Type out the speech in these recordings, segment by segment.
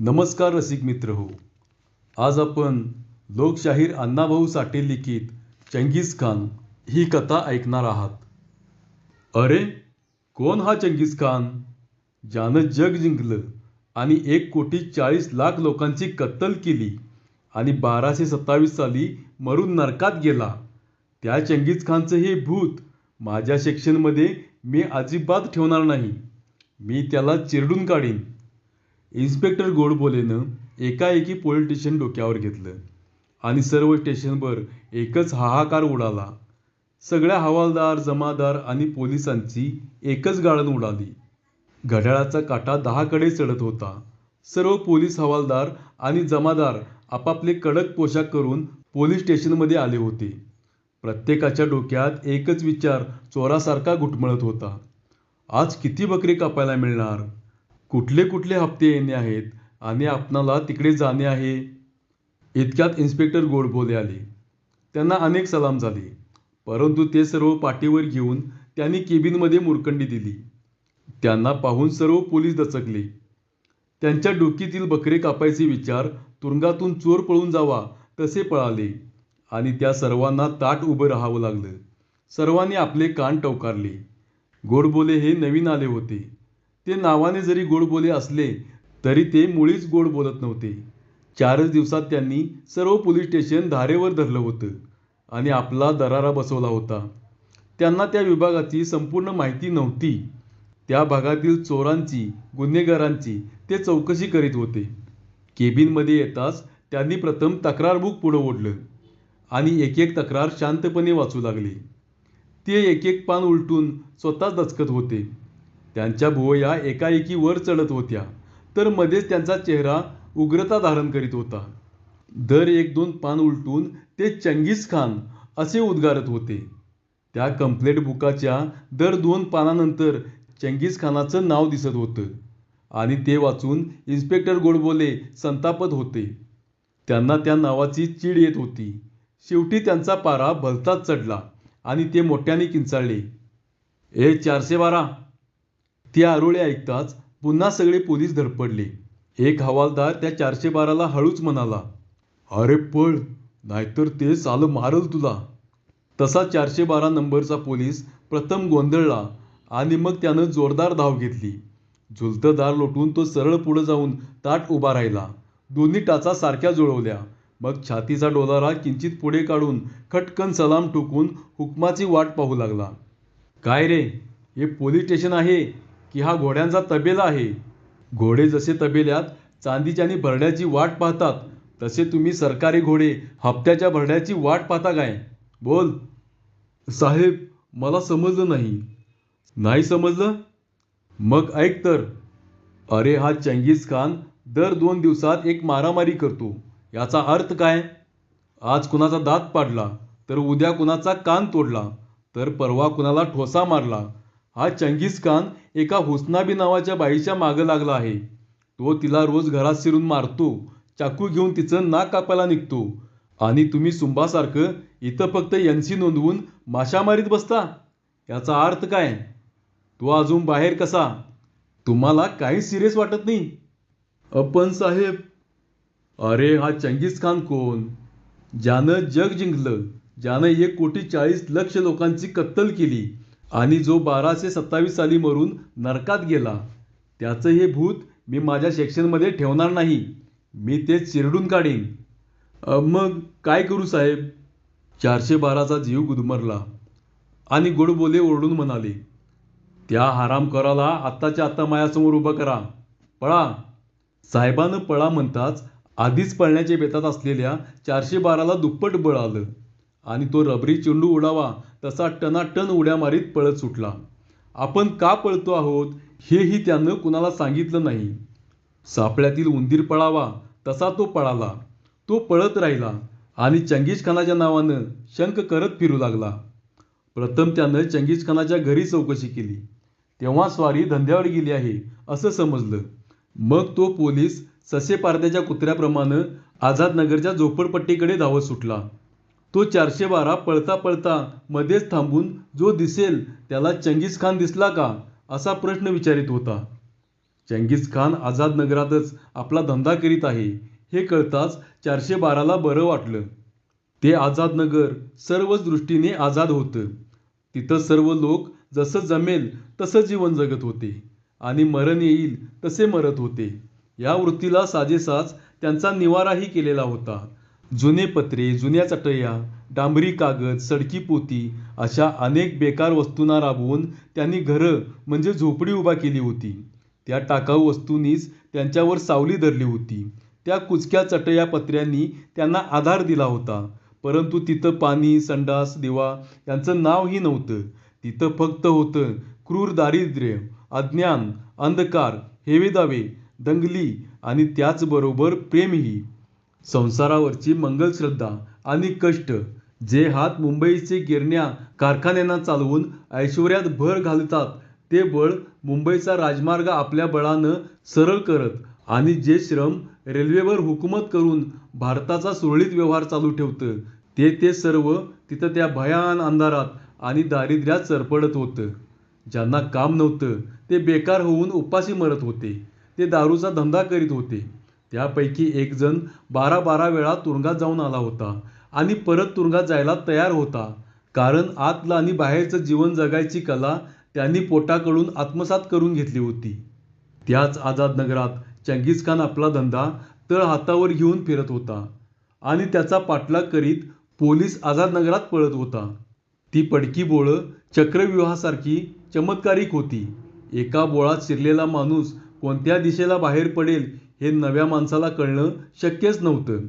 नमस्कार रसिक मित्र हो. आज आपण लोकशाहीर अण्णाभाऊ साठे लिखित चंगीज खान ही कथा ऐकणार आहात. अरे कोण हा चंगीज खान? ज्यानं जग जिंकलं आणि एक कोटी चाळीस लाख लोकांची कत्तल केली आणि बाराशे सत्तावीस साली मरून नरकात गेला. त्या चंगीज खानचं हे भूत माझ्या सेक्शनमध्ये मी अजिबात ठेवणार नाही. मी त्याला चिरडून काढीन. इन्स्पेक्टर गोडबोलेनं एकाएकी पोलीस स्टेशन डोक्यावर घेतलं आणि सर्व स्टेशनभर एकच हाहाकार उडाला. सगळ्या हवालदार जमादार आणि पोलिसांची एकच गाळण उडाली. घड्याळाचा काटा दहाकडे चढत होता. सर्व पोलीस हवालदार आणि जमादार आपापले कडक पोशाख करून पोलीस स्टेशनमध्ये आले होते. प्रत्येकाच्या डोक्यात एकच विचार चोरासारखा घुटमळत होता. आज किती बकरे कापायला मिळणार? कुठले कुठले हप्ते येणे आहेत आणि आपणाला तिकडे जाणे आहे? इतक्यात इन्स्पेक्टर गोडबोले आले. त्यांना अनेक सलाम झाले. परंतु ते सर्व पाठीवर घेऊन त्यांनी केबिनमध्ये मुरकंडी दिली. त्यांना पाहून सर्व पोलीस दचकले. त्यांच्या डोकीतील बकरे कापायचे विचार तुरुंगातून चोर पळून जावा तसे पळाले. आणि त्या सर्वांना ताट उभं राहावं लागलं. सर्वांनी आपले कान टवकारले. गोडबोले हे नवीन आले होते. ते नावाने जरी गोडबोले असले तरी ते मुळीच गोड बोलत नव्हते. चारच दिवसात त्यांनी सर्व पोलीस स्टेशन धारेवर धरलं होतं आणि आपला दरारा बसवला होता. त्यांना त्या विभागाची संपूर्ण माहिती नव्हती. त्या भागातील चोरांची गुन्हेगारांची ते चौकशी करीत होते. केबिनमध्ये येताच त्यांनी प्रथम तक्रार बुक पुढं ओढलं आणि एक एक तक्रार शांतपणे वाचू लागले. ते एक एक पान उलटून स्वतःच दचकत होते. त्यांच्या भुवया एकाएकी वर चढत होत्या तर मध्येच त्यांचा चेहरा उग्रता धारण करीत होता. दर एक दोन पान उलटून ते चंगीज खान असे उद्गारत होते. त्या कंप्लेंट बुकाच्या दर दोन पानानंतर चंगीज खानाचं नाव दिसत होतं आणि ते वाचून इन्स्पेक्टर गोडबोले संतापत होते. त्यांना त्या नावाची चीड येत होती. शेवटी त्यांचा पारा भलताच चढला आणि ते मोठ्याने किंचाळले. ए चारशे बारा! ते आरोळी ऐकताच पुन्हा सगळे पोलीस धडपडले. एक हवालदार त्या चारशे बाराला हळूच म्हणाला अरे पळ नाहीतर ते साल मारल तुला. तसा चारशे बारा नंबरचा पोलीस प्रथम गोंधळला आणि मग त्यानं जोरदार धाव घेतली. झुलतं दार लोटून तो सरळ पुढं जाऊन ताट उभा राहिला. दोन्ही टाचा सारख्या जुळवल्या. मग छातीचा डोलारा किंचित पुढे काढून खटकन सलाम ठोकून हुकमाची वाट पाहू लागला. काय रे? हे पोलीस स्टेशन आहे? की हा घोड्यांचा तबेला आहे. घोडे जसे तबेल्यात चांदीची आणि भरड्याची वाट पाहतात तसे तुम्ही सरकारी घोडे हप्त्याच्या भरड्याची वाट पाहता काय? बोल. साहेब मला समजलं नाही. नाही समजलं? मग ऐक तर. अरे हा चंगीज खान दर दोन दिवसात एक मारामारी करतो. याचा अर्थ काय? आज कुणाचा दात पाडला तर उद्या कुणाचा कान तोडला तर परवा कुणाला ठोसा मारला हा चंगीज खान एका हुस्नाबी नावाच्या बाईच्या मागं लागला आहे. तो तिला रोज घरात शिरून मारतो चाकू घेऊन तिचं नाक कापायला निघतो. आणि तुम्ही सुंबासारखं इथं फक्त यांची नोंदवून माशा मारीत बसता? याचा अर्थ काय? तो अजून बाहेर कसा? तुम्हाला काही सिरियस वाटत नाही? अपन साहेब अरे हा चंगीज खान कोण? ज्यानं जग जिंकलं ज्यानं एक कोटी चाळीस लक्ष लोकांची कत्तल केली आणि जो बाराशे सत्तावीस साली मरून नरकात गेला त्याचं हे भूत मी माझ्या सेक्शनमध्ये ठेवणार नाही. मी ते चिरडून काढीन. मग काय करू साहेब? चारशे बाराचा जीव गुदमरला आणि गोडबोले ओरडून म्हणाले त्या हरामखोराला आत्ताच्या आत्ता मायासमोर उभं करा. पळा. साहेबानं पळा म्हणताच आधीच पळण्याच्या बेतात असलेल्या चारशे बाराला दुप्पट बळ आलं. आणि तो रबरी चेंडू उडावा तसा टनाटन उड्या मारीत पळत सुटला. आपण का पळतो आहोत? हेही त्यानं कुणाला सांगितलं नाही. सापळ्यातील उंदीर पळावा तसा तो पळाला. तो पळत राहिला आणि चंगीज खानाच्या नावानं शंख करत फिरू लागला. प्रथम त्यानं चंगीज खानाच्या घरी चौकशी केली. तेव्हा स्वारी धंद्यावर गेली आहे असं समजलं. मग तो पोलीस ससे पारद्याच्या कुत्र्याप्रमाणे आझादनगरच्या झोपडपट्टीकडे धावत सुटला. तो चारशे बारा पळता पळता मध्येच थांबून जो दिसेल त्याला चंगीज खान दिसला का? असा प्रश्न विचारित होता. चंगीज खान आझाद नगरातच आपला धंदा करीत आहे हे कळताच चारशे बाराला बरं वाटलं. ते आझाद नगर सर्वच दृष्टीने आझाद होतं. तिथं सर्व लोक जसं जमेल तसं जीवन जगत होते आणि मरण येईल तसे मरत होते. या वृत्तीला साजेसाच त्यांचा निवाराही केलेला होता. जुने पत्रे जुन्या चटया डांबरी कागद सडकी पोती अशा अनेक बेकार वस्तूंना राबवून त्यांनी घरं म्हणजे झोपडी उभा केली होती. त्या टाकाऊ वस्तूंनीच त्यांच्यावर सावली धरली होती. त्या कुचक्या चटया पत्र्यांनी त्यांना आधार दिला होता. परंतु तिथं पाणी संडास दिवा यांचं नावही नव्हतं. तिथं फक्त होतं क्रूर दारिद्र्य अज्ञान अंधकार हेवेदावे दंगली आणि त्याचबरोबर प्रेमही. संसारावरची मंगलश्रद्धा आणि कष्ट जे हात मुंबईचे गिरण्या कारखान्यांना चालवून ऐश्वर्यात भर घालतात ते बळ मुंबईचा राजमार्ग आपल्या बळानं सरळ करत आणि जे श्रम रेल्वेवर हुकूमत करून भारताचा सुरळीत व्यवहार चालू ठेवतं ते ते सर्व तिथं त्या भयान अंधारात आणि दारिद्र्यात सरपडत होतं. ज्यांना काम नव्हतं ते बेकार होऊन उपाशी मरत होते. ते दारूचा धंदा करीत होते. त्यापैकी एकजण बारा बारा वेळा तुरुंगात जाऊन आला होता आणि परत तुरुंगात जायला तयार होता. कारण आतलं आणि बाहेरचं जीवन जगायची कला त्यांनी पोटाकडून आत्मसात करून घेतली होती. त्याच आझाद नगरात चंगीज खान आपला धंदा तळ हातावर घेऊन फिरत होता आणि त्याचा पाठलाग करीत पोलीस आझाद नगरात पळत होता. ती पडकी बोळं चक्रव्यूहासारखी चमत्कारिक होती. एका बोळात शिरलेला माणूस कोणत्या दिशेला बाहेर पडेल हे नव्या माणसाला कळणं शक्यच नव्हतं.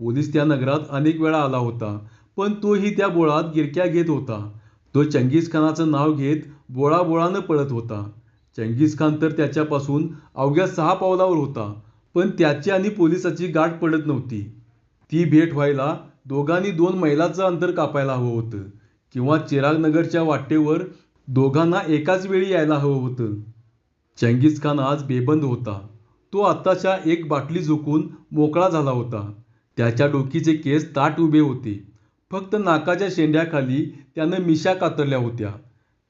पोलीस त्या नगरात अनेक वेळा आला होता पण तोही त्या बोळात गिरक्या घेत होता. तो चंगीज खानाचं नाव घेत बोळाबोळानं पळत होता. चंगीज खान तर त्याच्यापासून अवघ्या सहा पावलावर होता पण त्याची आणि पोलिसाची गाठ पडत नव्हती. ती भेट व्हायला दोघांनी दोन मैलाचं अंतर कापायला हवं होतं किंवा चिरागनगरच्या वाटेवर दोघांना एकाच वेळी यायला हवं होतं. चंगीज खान आज बेबंद होता. तो आत्ताच्या एक बाटली झुकून मोकळा झाला होता. त्याच्या डोकीचे केस ताट उभे होते. फक्त नाकाच्या शेंड्याखाली त्यानं मिशा कातरल्या होत्या.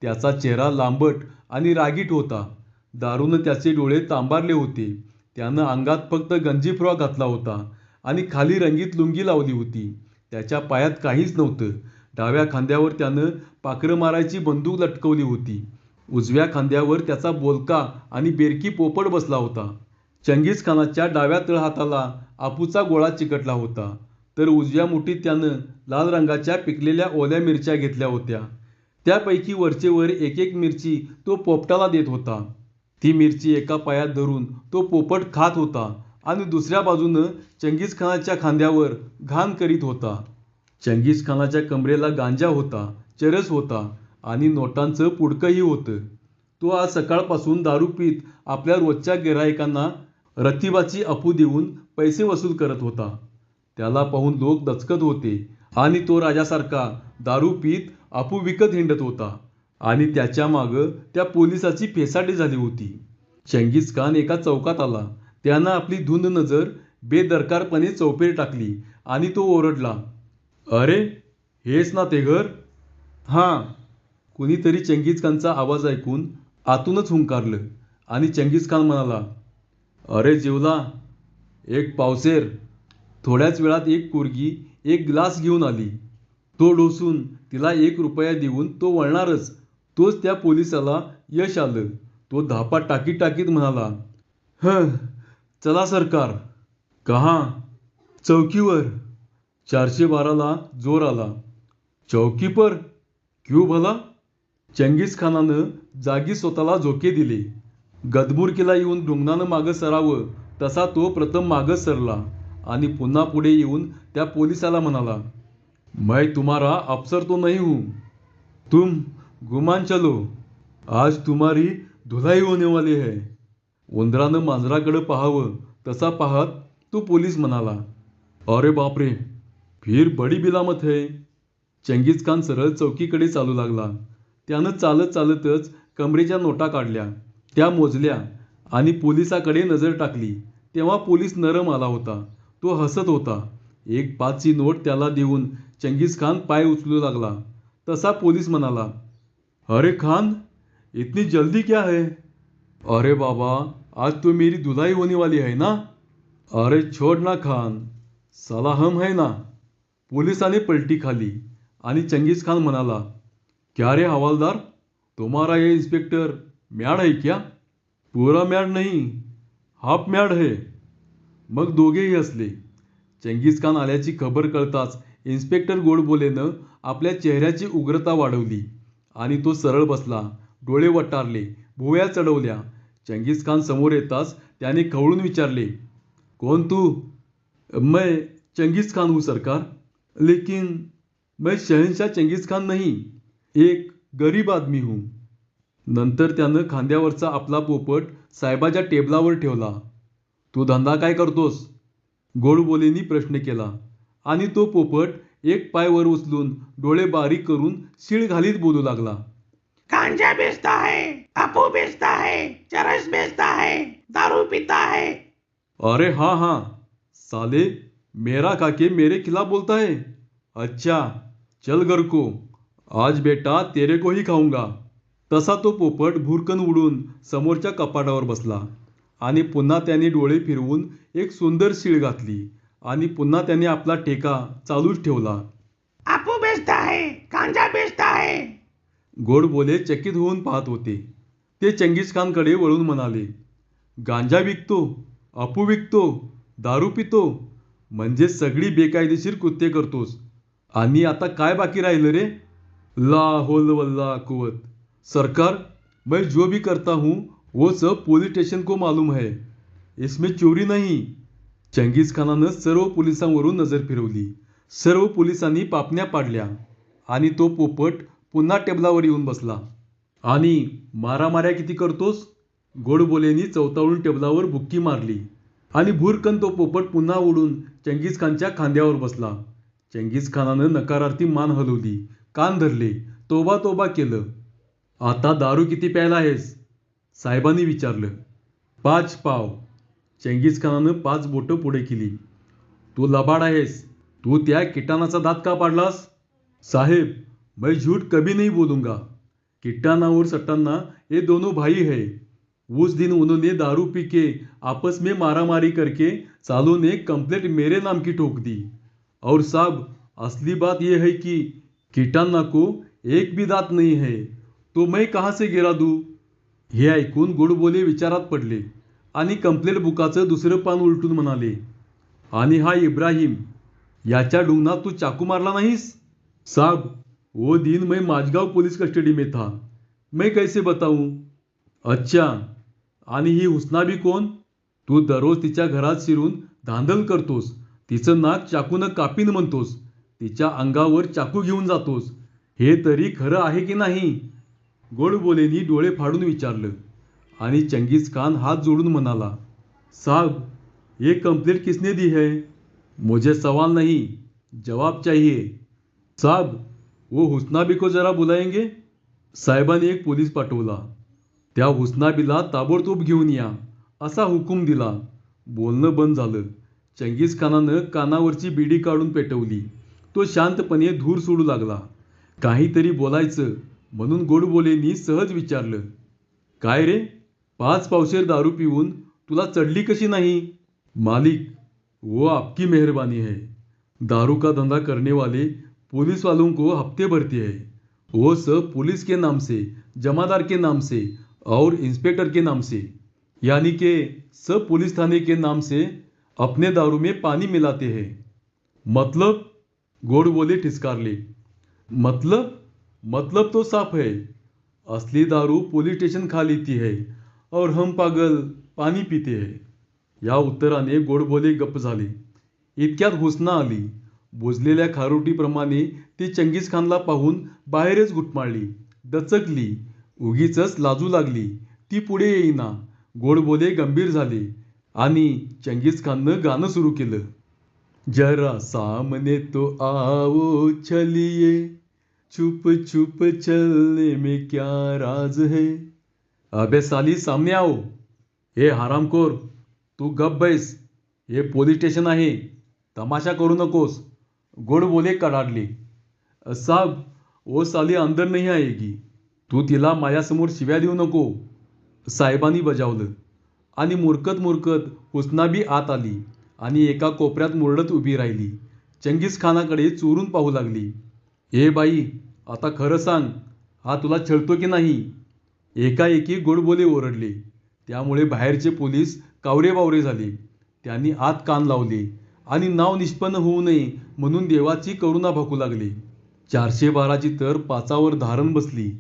त्याचा चेहरा लांबट आणि रागीट होता. दारूनं त्याचे डोळे तांबारले होते. त्यानं अंगात फक्त गंजी फ्रॉक घातला होता आणि खाली रंगीत लुंगी लावली होती. त्याच्या पायात काहीच नव्हतं. डाव्या खांद्यावर त्यानं पाखरं मारायची बंदूक लटकवली होती. उजव्या खांद्यावर त्याचा बोलका आणि बेरकी पोपट बसला होता. चंगीज खानाच्या डाव्या तळहाताला आपूचा गोळा चिकटला होता. तर उजव्या मुठीत त्यानं लाल रंगाच्या पिकलेल्या ओल्या मिरच्या घेतल्या होत्या. त्यापैकी वरचेवर एक एक मिरची तो पोपटाला देत होता. ती मिरची एका पायात धरून तो पोपट खात होता आणि दुसऱ्या बाजूनं चंगीज खानाच्या खांद्यावर घाण करीत होता. चंगीज खानाच्या कमरेला गांजा होता चरस होता आणि नोटांचं पुडकंही होतं. तो आज सकाळपासून दारू पीत आपल्या रोजच्या गिरायकांना रतिबाची अपू देऊन पैसे वसूल करत होता. त्याला पाहून लोक दचकत होते आणि तो राजासारखा दारू पीत अपू विकत हिंडत होता आणि त्याच्या मागं त्या पोलिसाची फेसाटी झाली होती. चंगीज खान एका चौकात आला. त्यानं आपली धुंद नजर बेदरकारपणे चौफेर टाकली आणि तो ओरडला अरे हेच ना ते घर. हां. कुणीतरी चंगीज खानचा आवाज ऐकून आतूनच हुंकारलं आणि चंगीज खान म्हणाला अरे जिवला एक पावसेर. थोड्याच वेळात एक पोरगी एक ग्लास घेऊन आली. तो डोसून तिला एक रुपया देऊन तो वळणारच. तोच त्या पोलिसाला यश आलं. तो धापा टाकीत टाकीत म्हणाला ह चला सरकार. कहा? चौकीवर. चारशे बाराला जोर आला. चौकीपर? क्यू भला? चंगीज खानानं जागी स्वतःला झोके दिले. गदबुरकीला येऊन ढुंगणानं मागं सरावं तसा तो प्रथम मागं सरला आणि पुन्हा पुढे येऊन त्या पोलिसाला म्हणाला मैं तुम्हारा अफसर तो नहीं हूं. तुम गुमान चलो. आज तुम्हारी धुलाई होने वाली है. उंदरानं मांजराकडं पाहावं तसा पाहत तो पोलीस म्हणाला अरे बापरे फिर बडी बिलामत है. चंगीज खान सरळ चौकीकडे चालू लागला. त्यानं चालत चालतच कमरेच्या नोटा काढल्या. त्या मोजल्या आणि पोलिसाकडे नजर टाकली. तेव्हा पोलीस नरम आला होता. तो हसत होता. एक पाचची नोट त्याला देऊन चंगीज खान पाय उचलू लागला. तसा पोलीस म्हणाला अरे खान इतनी जल्दी क्या है? अरे बाबा आज तो मेरी दुलाई होने वाली है ना? अरे छोड़ ना खान साला हम है ना? पोलिसाने पलटी खाली आणि चंगीज खान म्हणाला क्या रे हवालदार तुम्हारा ये इंस्पेक्टर म्याड आहे क्या? पूरा म्याड नाही हाफ म्याड है. मग दोघेही हसले चंगीज खान आल्याची खबर कळताच इन्स्पेक्टर गोडबोलेनं आपल्या चेहऱ्याची उग्रता वाढवली आणि तो सरळ बसला डोळे वटारले भुवया चढवल्या. चंगीज खान समोर येताच त्याने खवळून विचारले कोण तू? मैं चंगीज खान हूँ सरकार. लेकिन मैं शहनशाह चंगीज खान नहीं एक गरीब आदमी हूँ. नंतर त्यानं खांद्यावरचा आपला पोपट साहेबाच्या टेबलावर ठेवला. तू धंदा काय करतोस? गोडबोलेनी प्रश्न केला. आणि तो पोपट एक पाय वर उचलून डोळे बारीक करून शिळ घालीत बोलू लागला. गांजा बेचता है अपू बेचता है चरस बेचता है दारू पीता है अरे हाँ हाँ. साले मेरा काके मेरे खिलाफ बोलता है अच्छा. चल घर को आज बेटा तेरे को ही खाऊंगा. तसा तो पोपट भुरकन उडून समोरच्या कपाटावर बसला आणि पुन्हा त्याने डोळे फिरवून एक सुंदर शीळ घातली आणि पुन्हा त्याने आपला ठेका चालूच ठेवला. अपू बेचता है गांजा बेचता है गोडबोले चकित होऊन पाहत होते. ते चंगीज खानकडे वळून म्हणाले गांजा विकतो अफू विकतो दारू पितो म्हणजे सगळी बेकायदेशीर कृत्ये करतोस. आणि आता काय बाकी राहिलं रे? ला होल वल्ला कुवत. सरकार मैं जो भी करता हूँ वो सब पोलीस स्टेशन को मालूम है। इसमें चोरी नाही। चंगीज खानानं सर्व पोलिसांवरून नजर फिरवली. सर्व पोलिसांनी पापण्या पाडल्या आणि तो पोपट पुन्हा टेबलावर येऊन बसला. आणि मारामाऱ्या किती करतोस? गोडबोलेनी चौताळून टेबलावर बुक्की मारली. आणि भुरकन तो पोपट पुन्हा उडून चंगीज खानच्या खांद्यावर बसला. चंगीज खानानं नकारार्थी मान हलवली. कान धरले. तोबा तोबा केलं. आता दारू किती प्यायला आहेस? साहेबांनी विचारलं. पाच पाव. चंगीज खानानं पाच बोटं पुढे केली. तू लबाड आहेस. तू त्या किटाणाचा दात का पाडलास? साहेब, मैं झूठ कभी नहीं बोलूँगा. किटाना और सट्टाना ये दोनों भाई है. उस दिन उन्होंने दारू पी के आपस में मारामारी करके सालों ने कंप्लेंट मेरे नाम की ठोक दी. और साहब, असली बात यह है कि किटाना को एक भी दात नहीं है. तो मैं कहाँ से गिरा दू? हे ऐकून गोडबोले विचारात पडले आणि कंप्लेंट बुकाचं दुसरं पान उलटून म्हणाले आणि हा इब्राहिम याच्या डुंगणात तू चाकू मारला नाहीस? साब वो दिन मैं माझगाव पोलीस कस्टडी में था. मैं कैसे बताऊं? अच्छा आणि ही हुसना भी कोण? तू दररोज तिच्या घरात शिरून धांदल करतोस तिचं नाक चाकूनं कापीन म्हणतोस तिच्या अंगावर चाकू घेऊन जातोस. हे तरी खरं आहे की नाही? गोडबोलेनी डोळे फाडून विचारलं. आणि चंगीज खान हात जोडून म्हणाला साहब ये कंप्लेंट किसने दी है? मुझे सवाल नहीं जवाब चाहिए. साहब वो हुस्नाबी को जरा बुलाएंगे? साहेबाने एक पोलीस पाठवला. त्या हुस्नाबीला ताबडतोब घेऊन या असा हुकूम दिला. बोलणं बंद झालं. चंगीज खानानं कानावरची बिडी काढून पेटवली. तो शांतपणे धूर सोडू लागला. काहीतरी बोलायचं म्हणून गोडबोलेनी सहज विचारलं, काय रे? पाच पावशेर दारू पिऊन तुला चढली कशी नाही? मालिक, वो आपकी मेहरबानी है. दारू का धंधा करने वाले पुलिस वालों को हफ़्ते भरती है। वो सब पुलिस के नाम से, जमादार के नाम से और इंस्पेक्टर के नाम से, यानी कि सब पुलिस थाने के नाम से अपने दारू में पानी मिलाते हैं। मतलब? गोड बोले ठिसकारले। मतलब? मतलब तो साफ है। असली दारू पुलिस स्टेशन खा लेती है और हम पागल पाणी पिते है। या उत्तराने गोडबोले गप्प झाले। इतक्यात हुसना आली। बुजलेल्या खारोटीप्रमाणे ती चंगीज खानला पाहून बाहेरच गुटमाळली दचकली उगीच लाजू लागली. ती पुढे येईना गोडबोले गंभीर झाले आणि चंगीज खाननं गाणं सुरू केलं. जरा सामने तो आओ चलिये छुप छुप चलने में क्या राज है? अबे साली सामने आओ। हे हरामखोर तू गप बैस। हे पोलीस स्टेशन आहे। तमाशा करू नकोस। गोड बोले कडाडले। साहब ओ साली अंदर नाही आएगी। तू तिला माझ्यासमोर शिव्या देऊ नको। साहेबांनी बजावलं। आणि मुरकत मुरकत हुसनाबी आत आली आणि एका कोपऱ्यात मुरडत उभी राहिली। चंगीस खानाकडे चोरून पाहू लागली। ए बाई आता खरं सांग हा तुला छळतो की नाही? एकाएकी गोडबोले ओरडले. त्यामुळे बाहेरचे पोलीस कावरेबावरे झाले. त्यांनी आत कान लावले आणि नाव निष्पन्न होऊ नये म्हणून देवाची करुणा भाकू लागले. चारशे बाराची तर पाचावर धारण बसली.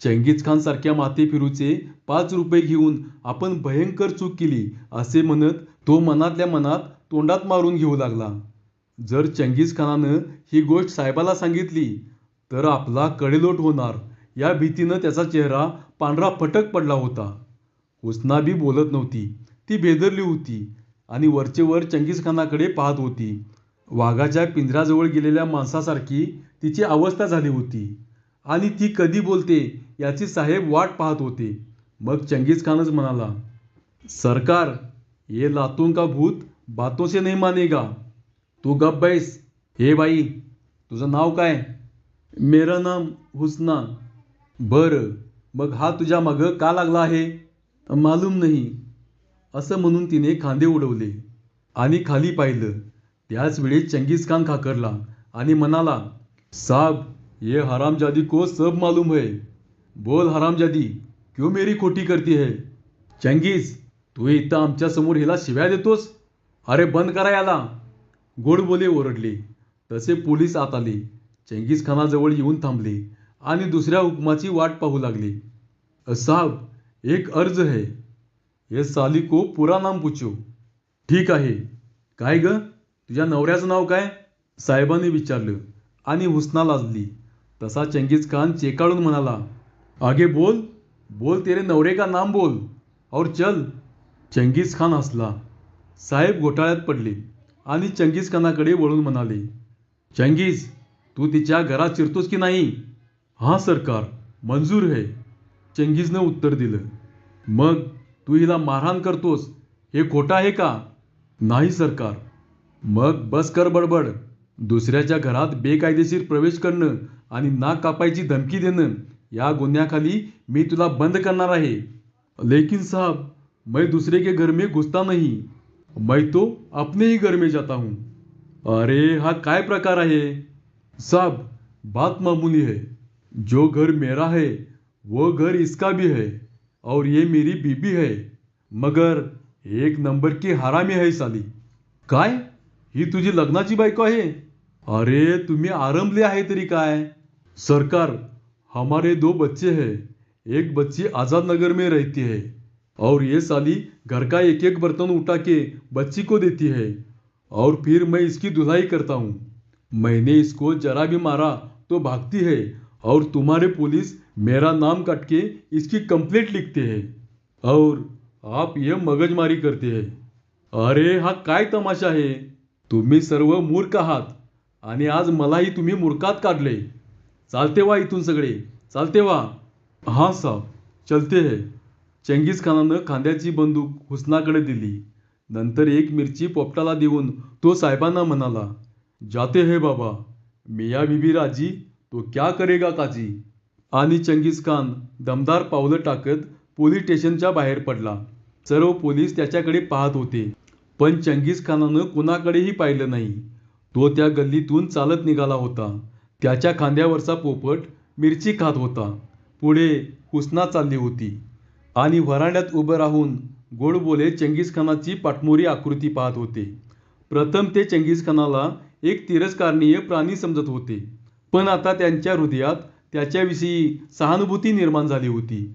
चंगीज खान सारख्या माते फिरूचे पाच रुपये घेऊन आपण भयंकर चूक केली असे म्हणत तो मनातल्या मनात तोंडात मारून घेऊ लागला. जर चंगीज खानानं ही गोष्ट साहेबाला सांगितली तर आपला कडेलोट होणार. या भीतीनं त्याचा चेहरा पांढरा फटक पडला होता. हुसनाबी बोलत नव्हती. ती बेदरली होती आणि वरचे वर चंगीज खानाकडे पाहत होती. वाघाच्या पिंजऱ्याजवळ गेलेल्या माणसासारखी तिची अवस्था झाली होती. आणि ती कधी बोलते याची साहेब वाट पाहत होते. मग चंगीज खानच म्हणाला सरकार ये लातून का भूत? बातों से नहीं मानेगा. तू गप बैस. हे बाई तुझं नाव काय? मेरा नाम हुसना. बरं मग हा तुझ्या मागं का लागला आहे? मालूम नाही. असं म्हणून तिने खांदे उडवले आणि खाली पाहिलं. त्याच वेळी चंगीज खान खाकरला आणि म्हणाला साब ये हरामजादी को सब मालूम है. बोल हरामजादी क्यों मेरी खोटी करती है? चंगीज तू इथं आमच्यासमोर हिला शिव्या देतोस? अरे बंद करा याला. गोडबोले ओरडले. तसे पोलीस आत आले. चंगीज खानाजवळ येऊन थांबले आणि दुसऱ्या हुकमाची वाट पाहू लागले. साहब एक अर्ज है. ये साली को पुरा नाम पूछो. ठीक आहे. काय ग? तुझ्या नवऱ्याचं नाव काय? साहेबांनी विचारलं आणि हुसना लाजली. तसा चंगीज खान चेकाळून म्हणाला आगे बोल. बोल तेरे नवरे का नाम बोल. और चल. चंगीज खान हसला. साहेब घोटाळ्यात पडले. आणि चंगीज खानाकडे वळून म्हणाले चंगीज तू तिच्या घरात शिरतोस की नाही? हां सरकार मंजूर है. चंगीजनं उत्तर दिलं मग तू हिला मारहाण करतोस? हे खोटं आहे का? नाही सरकार. मग बस कर बडबड. दुसऱ्याच्या घरात बेकायदेशीर प्रवेश करणं आणि नाक कापायची धमकी देणं या गुन्ह्याखाली मी तुला बंद करणार आहे. लेकिन साहब मैं दूसरे के घर में घुसता नहीं. मैं तो अपने ही घर में जाता हूँ। अरे, हा, काय प्रकार आहे? साहब, बात मामूली है। जो घर मेरा है, वो घर इसका भी है और ये मेरी बीबी है। मगर एक नंबर की हरामी है साली। काय? ही तुझी लग्नाची बायको आहे? अरे, तुम्ही आरंभले आहे तरी काय? सरकार, हमारे दो बच्चे हैं। एक बच्ची आज़ाद नगर में रहती है। और ये साली घर का एक एक बर्तन उठा के बच्ची को देती है। और फिर मैं इसकी धुलाई करता हूँ। मैंने इसको जरा भी मारा तो भागती है और तुम्हारे पुलिस मेरा नाम काट के इसकी कंप्लेंट लिखते हैं। और आप ये मगजमारी करते हैं। अरे हा, काय तमाशा आहे तुम्ही सर्व मूर्ख आहात आणि आज मलाही तुम्ही मूर्खात काढले। चालते वा इथून सगळे, चालते वा? हाँ साहब, चलते है। चंगीज खानानं खांद्याची बंदूक हुसनाकडे दिली. नंतर एक मिरची पोपटाला देऊन तो साहेबांना म्हणाला जाते हे बाबा. मिया बीबी राजी. तो क्या करेगा काजी? आणि चंगीज खान दमदार पावलं टाकत पोलीस स्टेशनच्या बाहेर पडला. सर्व पोलीस त्याच्याकडे पाहत होते. पण चंगीज खानानं कुणाकडेही पाहिलं नाही. तो त्या गल्लीतून चालत निघाला होता. त्याच्या खांद्यावरचा पोपट मिरची खात होता. पुढे हुसना चालली होती. आणि व्हरांड्यात उभं राहून गोडबोले चंगीजखानाची पाठमोरी आकृती पाहत होते. प्रथम ते चंगीजखानाला एक तिरस्कारणीय प्राणी समजत होते. पण आता त्यांच्या हृदयात त्याच्याविषयी सहानुभूती निर्माण झाली होती.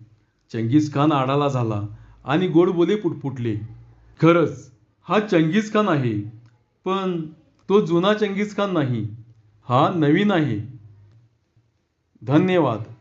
चंगीज खान आडाला झाला आणि गोडबोले पुटपुटले. खरंच हा चंगीज खान आहे. पण तो जुना चंगीज खान नाही. हा नवीन आहे. धन्यवाद.